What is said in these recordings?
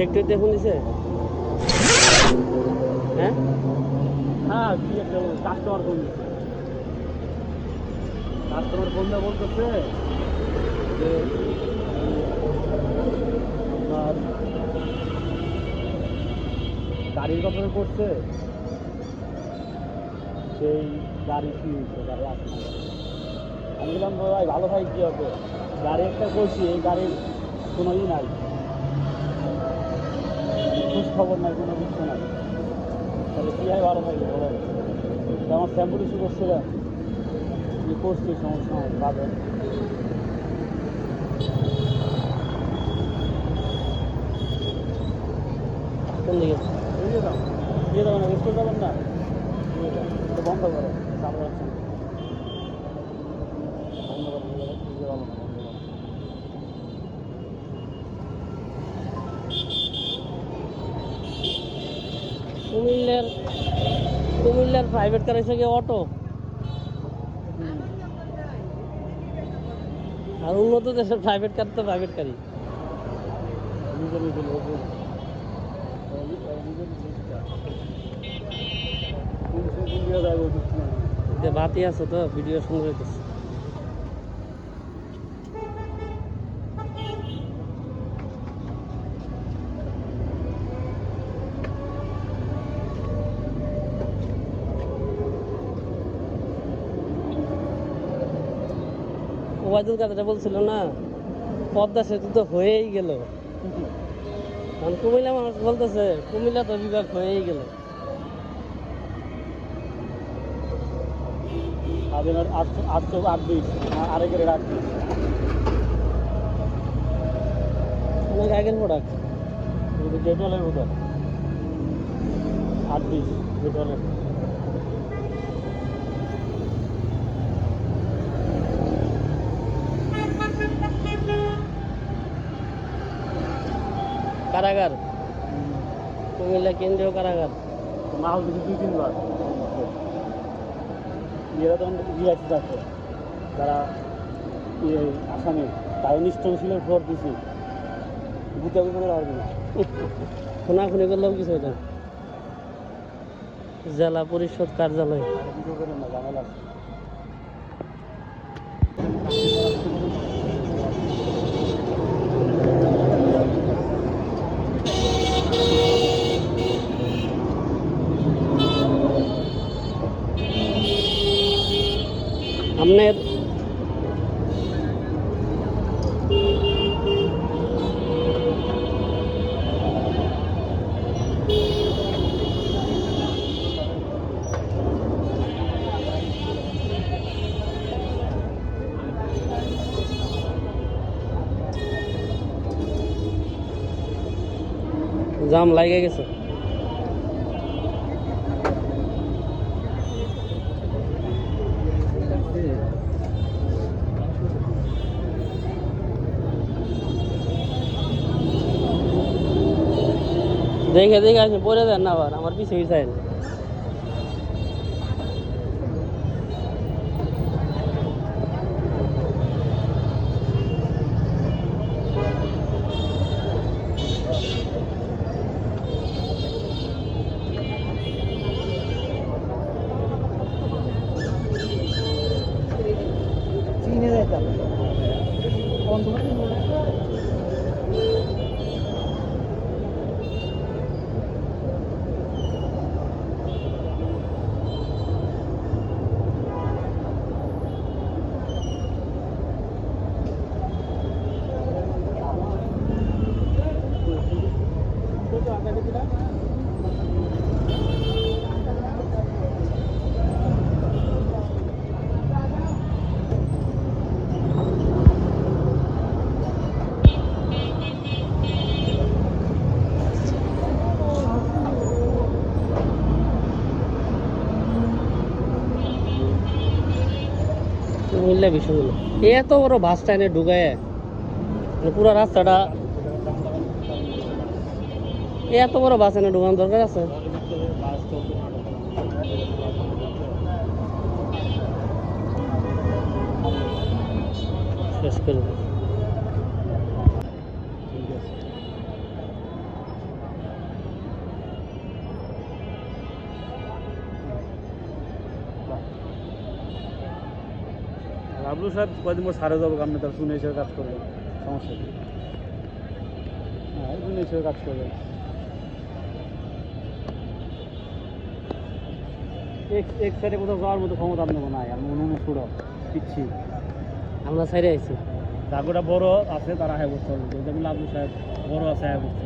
ফ্যাক্টরিতে ফোন দিছে হ্যাঁ? হ্যাঁ কি একটা কাস্টমার ফোন কাস্টমার ফোন দিয়ে বলতেছে যে, আপনার গাড়ির কথা করছে, সেই গাড়ি কি হয়েছে? গাড়ি আসছে আমি বললাম, ভাই, ভালো ভাই, কি হবে গাড়ি একটা করছি এই গাড়ির কোনো ই নাই। খবর নাই কোনো কিছু নাই। তাহলে কী হয় ভালো থাকবে বলো আমার শ্যাম্পু ইস্যু করছিলাম কি করছি সমস্যা পাবেন দিয়ে দেবেন না রেস্টুরেন্ট যাবেন না। এটা বন্ধ করো বন্ধ করো দিয়ে দাও, দিয়ে দাও, বন্ধ করো। কুমিল্লার কুমিল্লার প্রাইভেট কার এসে অটো আর উন্নত দেশের প্রাইভেট কার তো প্রাইভেট কারই বাতি আছে তো ভিডিও শুনে ওবায়দুল কাদেরটা বলছিল না পদ্মা সেতু তো হয়েই গেল। কারণ কুমিল্লা মানুষ বলতেছে কুমিল্লা তো বিভাগ হয়েই গেল। আপনার আটশো আটশো আট বিশ আরেকের আট বিশ অনেক আগের প্রোডাক্ট কারাগার। কুমিল্লা কেন্দ্রীয় কারাগার। মাল দিচ্ছে দুই তিনবার। তখন রিয়াক্ট যারা ইয়ে আসামে তাই নিষ্ঠনশীলের ভোট দিছি। বুঝতে বুঝতে পারবে না। খুনাখুনি করলেও কিছু হইতো না। জেলা পরিষদ কার্যালয়। আর ভিডিও করেন না দেখে দেখে আসেন পরে দেন না আবার আমার পিছিয়ে পিছিয়ে চীনে মিললে বিষয়গুলো এত বড় বাস স্ট্যান্ডে ঢুকায় মানে পুরো রাস্তাটা এত বড় বাস এনে ঢোকানোর দরকার আছে? শেষ করে বাবলু সাহেব কদিন পর সারে যাব, আপনি তার শুনে হিসেবে কাজ করবেন। সমস্যা নেই হ্যাঁ শুনে হিসেবে কাজ করবেন। এক এক সাইডে কোথাও যাওয়ার মতো ক্ষমতা আপনার নাই আমি মনে মনে পিচ্ছি। আমরা সাইডে বড় আছে তারা হ্যাঁ বসতে পারবে সাহেব বড় আছে হ্যাঁ বসতে?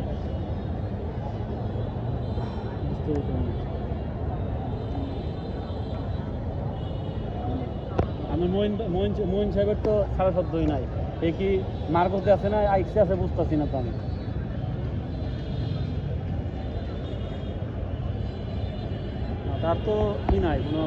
আমি মইন মইন মইন সাহেবের তো সাড়ে সদ্যই নাই। এ কি মার করতে আছে না আইসে আছে বুঝতেছি না তো আমি। তার তো ই নাই কোনো